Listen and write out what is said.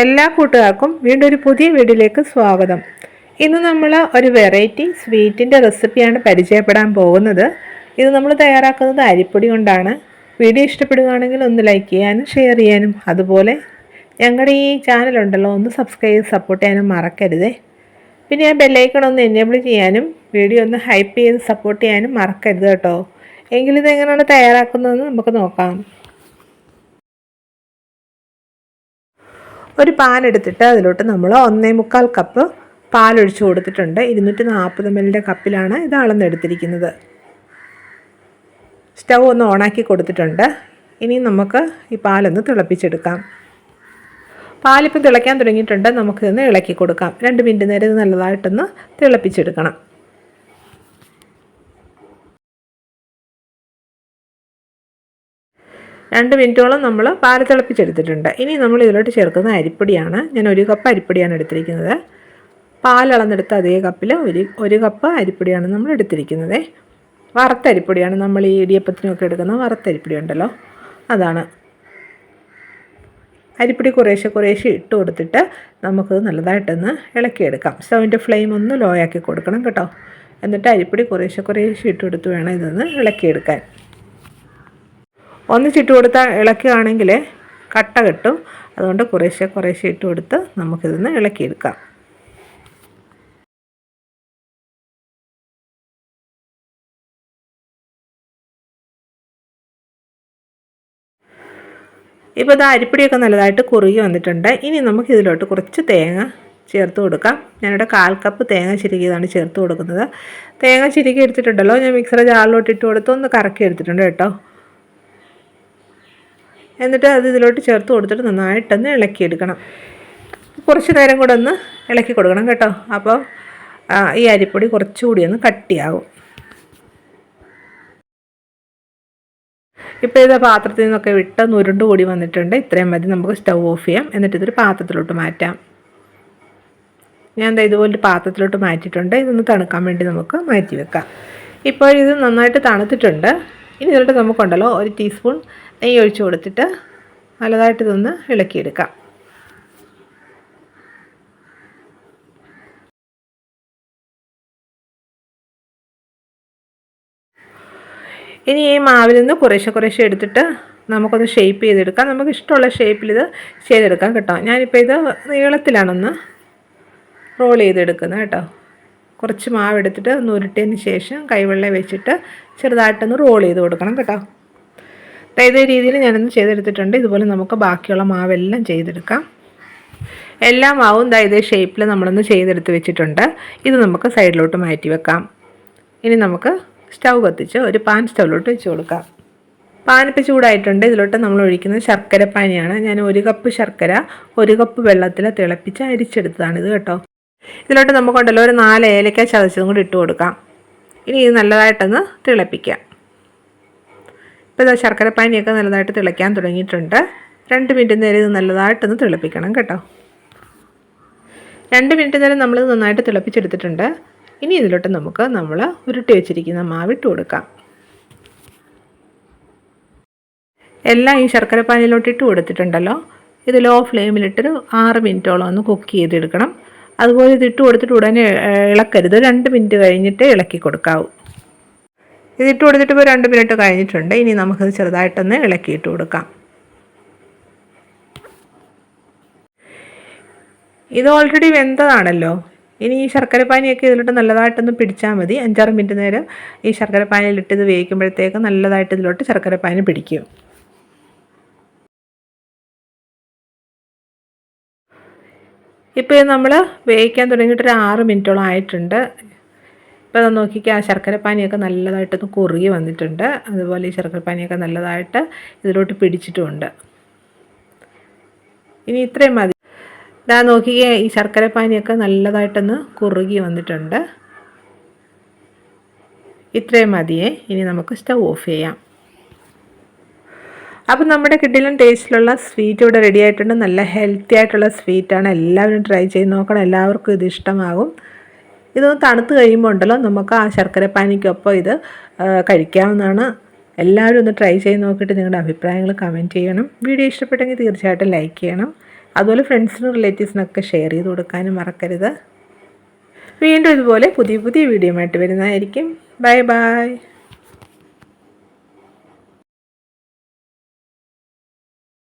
എല്ലാ കൂട്ടുകാർക്കും വീണ്ടും ഒരു പുതിയ വീഡിയോയിലേക്ക് സ്വാഗതം. ഇന്ന് നമ്മൾ ഒരു വെറൈറ്റി സ്വീറ്റിന്റെ റെസിപ്പിയാണ് പരിചയപ്പെടാൻ പോകുന്നത്. ഇത് നമ്മൾ തയ്യാറാക്കുന്നത് അരിപ്പൊടി കൊണ്ടാണ്. വീഡിയോ ഇഷ്ടപ്പെടുകയാണെങ്കിൽ ഒന്ന് ലൈക്ക് ചെയ്യാനും ഷെയർ ചെയ്യാനും. അതുപോലെ ഞങ്ങളുടെ ഈ ചാനലുണ്ടല്ലോ ഒന്ന് സബ്സ്ക്രൈബ് ചെയ്ത് സപ്പോർട്ട് ചെയ്യാനും മറക്കരുതേ. പിന്നെ ആ ബെല്ലൈക്കൺ ഒന്ന് എനേബിൾ ചെയ്യാനും വീഡിയോ ഒന്ന് ഹൈപ്പ് ചെയ്ത് സപ്പോർട്ട് ചെയ്യാനും മറക്കരുത് കേട്ടോ. എങ്കിലിത് എങ്ങനെയാണ് തയ്യാറാക്കുന്നതെന്ന് നമുക്ക് നോക്കാം. ഒരു പാൻ എടുത്തിട്ട് അതിലോട്ട് നമ്മൾ ഒന്നേ മുക്കാൽ കപ്പ് പാലൊഴിച്ചു കൊടുത്തിട്ടുണ്ട്. ഇരുന്നൂറ്റി നാൽപ്പത് മില്ലിന്റെ കപ്പിലാണ് ഇത് അളന്നെടുത്തിരിക്കുന്നത്. സ്റ്റൗ ഒന്ന് ഓണാക്കി കൊടുത്തിട്ടുണ്ട്. ഇനി നമുക്ക് ഈ പാലൊന്ന് തിളപ്പിച്ചെടുക്കാം. പാലിപ്പം തിളയ്ക്കാൻ തുടങ്ങിയിട്ടുണ്ട്. നമുക്കിതൊന്ന് ഇളക്കി കൊടുക്കാം. രണ്ട് മിനിറ്റ് നേരം ഇത് നല്ലതായിട്ടൊന്ന് തിളപ്പിച്ചെടുക്കണം. രണ്ട് മിനിറ്റോളം നമ്മൾ പാൽ തിളപ്പിച്ചെടുത്തിട്ടുണ്ട്. ഇനി നമ്മൾ ഇതിലോട്ട് ചേർക്കുന്ന അരിപ്പൊടിയാണ്. ഞാൻ ഒരു കപ്പ് അരിപ്പൊടിയാണ് എടുത്തിരിക്കുന്നത്. പാൽ പാലളന്നെടുത്ത അതേ കപ്പിൽ ഒരു ഒരു കപ്പ് അരിപ്പൊടിയാണ് നമ്മൾ എടുത്തിരിക്കുന്നത്. വറുത്തരിപ്പൊടിയാണ് നമ്മൾ ഈ ഇടിയപ്പത്തിനൊക്കെ എടുക്കുന്ന വറുത്തരിപ്പൊടി ഉണ്ടല്ലോ. അതാണ്. അരിപ്പൊടി കുറേശ്ശെ കുറേശ്ശെ ഇട്ട് കൊടുത്തിട്ട് നമുക്ക് നല്ലതായിട്ടൊന്ന് ഇളക്കിയെടുക്കാം. സ്റ്റൗവിന്റെ ഫ്ലെയിം ഒന്ന് ലോ ആക്കി കൊടുക്കണം കേട്ടോ. എന്നിട്ട് അരിപ്പൊടി കുറേശ്ശെ കുറേശ്ശെ ഇട്ട് കൊടുത്ത് വേണം ഇതൊന്ന് ഇളക്കിയെടുക്കാൻ. ഒന്നിച്ചിട്ട് കൊടുത്താൽ ഇളക്കുകയാണെങ്കിൽ കട്ട കെട്ടും. അതുകൊണ്ട് കുറേശ്ശെ കുറേശ്ശെ ഇട്ട് കൊടുത്ത് നമുക്കിതൊന്ന് ഇളക്കിയെടുക്കാം. ഇപ്പോൾ ഇത് അരിപ്പൊടിയൊക്കെ നല്ലതായിട്ട് കുറുകി വന്നിട്ടുണ്ട്. ഇനി നമുക്ക് ഇതിലോട്ട് കുറച്ച് തേങ്ങ ചേർത്ത് കൊടുക്കാം. ഞാനിവിടെ കാൽ കപ്പ് തേങ്ങ ചിരുകിയതാണ് ചേർത്ത് കൊടുക്കുന്നത്. തേങ്ങ ചിരുകി എടുത്തിട്ടുണ്ടല്ലോ. ഞാൻ മിക്സറെ ജാറിലോട്ട് ഇട്ട് കൊടുത്ത് ഒന്ന് കറക്കി എടുത്തിട്ടുണ്ട് കേട്ടോ. എന്നിട്ട് അത് ഇതിലോട്ട് ചേർത്ത് കൊടുത്തിട്ട് നന്നായിട്ടൊന്ന് ഇളക്കിയെടുക്കണം. കുറച്ച് നേരം കൂടെ ഒന്ന് ഇളക്കി കൊടുക്കണം കേട്ടോ. അപ്പോൾ ഈ അരിപ്പൊടി കുറച്ചുകൂടി ഒന്ന് കട്ടിയാവും. ഇപ്പോൾ ഇത് പാത്രത്തിൽ നിന്നൊക്കെ വിട്ട് നുരുണ്ട് കൂടി വന്നിട്ടുണ്ട്. ഇത്രയും മതി. നമുക്ക് സ്റ്റൗ ഓഫ് ചെയ്യാം. എന്നിട്ട് ഇതൊരു പാത്രത്തിലോട്ട് മാറ്റാം. ഞാൻ എന്താ ഇതുപോലെ പാത്രത്തിലോട്ട് മാറ്റിയിട്ടുണ്ട്. ഇതൊന്ന് തണുക്കാൻ വേണ്ടി നമുക്ക് മാറ്റി വെക്കാം. ഇപ്പോൾ ഇത് നന്നായിട്ട് തണുത്തിട്ടുണ്ട്. ഇനി ഇതിലോട്ട് നമുക്കുണ്ടല്ലോ ഒരു ടീസ്പൂൺ നെയ്യ് ഒഴിച്ചു കൊടുത്തിട്ട് നല്ലതായിട്ട് ഇതൊന്ന് ഇളക്കിയെടുക്കാം. ഇനി ഈ മാവിൽ നിന്ന് കുറേശ്ശെ കുറേശ്ശെ എടുത്തിട്ട് നമുക്കൊന്ന് ഷേപ്പ് ചെയ്തെടുക്കാം. നമുക്ക് ഇഷ്ടമുള്ള ഷേപ്പിൽ ഇത് ചെയ്തെടുക്കാം കേട്ടോ. ഞാനിപ്പോൾ ഇത് നീളത്തിലാണൊന്ന് റോൾ ചെയ്തെടുക്കുന്നത് കേട്ടോ. കുറച്ച് മാവ് എടുത്തിട്ട് ഒന്ന് ഉരുട്ടിയതിന് ശേഷം കൈവെള്ളം വെച്ചിട്ട് ചെറുതായിട്ടൊന്ന് റോൾ ചെയ്ത് കൊടുക്കണം കേട്ടോ. ഇതേ രീതിയിൽ ഞാനൊന്ന് ചെയ്തെടുത്തിട്ടുണ്ട്. ഇതുപോലെ നമുക്ക് ബാക്കിയുള്ള മാവെല്ലാം ചെയ്തെടുക്കാം. എല്ലാ മാവും ദാ ഇതേ ഷേപ്പിൽ നമ്മളൊന്ന് ചെയ്തെടുത്ത് വെച്ചിട്ടുണ്ട്. ഇത് നമുക്ക് സൈഡിലോട്ട് മാറ്റി വെക്കാം. ഇനി നമുക്ക് സ്റ്റൗ കത്തിച്ച് ഒരു പാൻ സ്റ്റൗവിലോട്ട് വെച്ച് കൊടുക്കാം. പാനിപ്പോൾ ചൂടായിട്ടുണ്ട്. ഇതിലോട്ട് നമ്മൾ ഒഴിക്കുന്നത് ശർക്കര പാനിയാണ് ഞാൻ ഒരു കപ്പ് ശർക്കര ഒരു കപ്പ് വെള്ളത്തിൽ തിളപ്പിച്ച് അരിച്ചെടുത്തതാണ് ഇത് കേട്ടോ. ഇതിലോട്ട് നമുക്കുണ്ടല്ലോ ഒരു നാല് ഏലക്ക ചതച്ചതും കൂടി ഇട്ട് കൊടുക്കാം. ഇനി ഇത് നല്ലതായിട്ടൊന്ന് തിളപ്പിക്കാം. ഇപ്പോൾ ഇതാ ശർക്കര പാനിയൊക്കെ നല്ലതായിട്ട് തിളയ്ക്കാൻ തുടങ്ങിയിട്ടുണ്ട്. രണ്ട് മിനിറ്റ് നേരം ഇത് നല്ലതായിട്ടൊന്ന് തിളപ്പിക്കണം കേട്ടോ. രണ്ട് മിനിറ്റ് നേരം നമ്മളിത് നന്നായിട്ട് തിളപ്പിച്ചെടുത്തിട്ടുണ്ട്. ഇനി ഇതിലോട്ട് നമുക്ക് നമ്മൾ ഉരുട്ടി വെച്ചിരിക്കുന്ന മാവിട്ട് കൊടുക്കാം. എല്ലാം ഈ ശർക്കര പാനിയിലോട്ട് ഇട്ട് കൊടുത്തിട്ടുണ്ടല്ലോ. ഇത് ലോ ഫ്ലെയിമിലിട്ടൊരു ആറ് മിനിറ്റോളം ഒന്ന് കുക്ക് ചെയ്തെടുക്കണം. അതുപോലെ ഇത് ഇട്ട് കൊടുത്തിട്ട് ഉടനെ ഇളക്കരുത്. രണ്ട് മിനിറ്റ് കഴിഞ്ഞിട്ട് ഇളക്കി കൊടുക്കാവൂ. ഇതിട്ട് കൊടുത്തിട്ട് ഇപ്പോൾ രണ്ട് മിനിറ്റ് കഴിഞ്ഞിട്ടുണ്ട്. ഇനി നമുക്കത് ചെറുതായിട്ടൊന്ന് ഇളക്കിയിട്ട് കൊടുക്കാം. ഇത് ഓൾറെഡി വെന്തതാണല്ലോ. ഇനി ഈ ശർക്കര പാനിയൊക്കെ ഇതിലോട്ട് നല്ലതായിട്ടൊന്ന് പിടിച്ചാൽ മതി. അഞ്ചാറ് മിനിറ്റ് നേരം ഈ ശർക്കര പാനിയിലിട്ട് ഇത് വേവിക്കുമ്പോഴത്തേക്ക് നല്ലതായിട്ട് ഇതിലോട്ട് ശർക്കര പാനി പിടിക്കും. ഇപ്പോൾ നമ്മൾ വേവിക്കാൻ തുടങ്ങിയിട്ട് ഒരു ആറ് മിനിറ്റോളം ആയിട്ടുണ്ട്. ഇപ്പോൾ അത് നോക്കിക്കുക ആ ശർക്കര പാനിയൊക്കെ നല്ലതായിട്ടൊന്ന് കുറുകി വന്നിട്ടുണ്ട്. അതുപോലെ ഈ ശർക്കരപ്പാനിയൊക്കെ നല്ലതായിട്ട് ഇതിലോട്ട് പിടിച്ചിട്ടുമുണ്ട് ഇനി ഇത്രയും മതി. ഇതാ നോക്കിക്കേ ഈ ശർക്കരപ്പാനിയൊക്കെ നല്ലതായിട്ടൊന്ന് കുറുകി വന്നിട്ടുണ്ട്. ഇത്രയും മതിയേ. ഇനി നമുക്ക് സ്റ്റൗ ഓഫ് ചെയ്യാം. അപ്പം നമ്മുടെ കിഡിലും ടേസ്റ്റിലുള്ള സ്വീറ്റ് ഇവിടെ റെഡി ആയിട്ടുണ്ട്. നല്ല ഹെൽത്തി ആയിട്ടുള്ള സ്വീറ്റാണ് എല്ലാവരും ട്രൈ ചെയ്ത് നോക്കണം. എല്ലാവർക്കും ഇത് ഇഷ്ടമാകും. ഇതൊന്ന് തണുത്ത് കഴിയുമ്പോൾ ഉണ്ടല്ലോ നമുക്ക് ആ ശർക്കര പാനിക്കൊപ്പം ഇത് കഴിക്കാവുന്നതാണ്. എല്ലാവരും ഒന്ന് ട്രൈ ചെയ്ത് നോക്കിയിട്ട് നിങ്ങളുടെ അഭിപ്രായങ്ങൾ കമന്റ് ചെയ്യണം. വീഡിയോ ഇഷ്ടപ്പെട്ടെങ്കിൽ തീർച്ചയായിട്ടും ലൈക്ക് ചെയ്യണം. അതുപോലെ ഫ്രണ്ട്സിനും റിലേറ്റീവ്സിനൊക്കെ ഷെയർ ചെയ്ത് കൊടുക്കാനും മറക്കരുത്. വീണ്ടും ഇതുപോലെ പുതിയ പുതിയ വീഡിയോ ആയിട്ട് വരുന്നതായിരിക്കും. Bye bye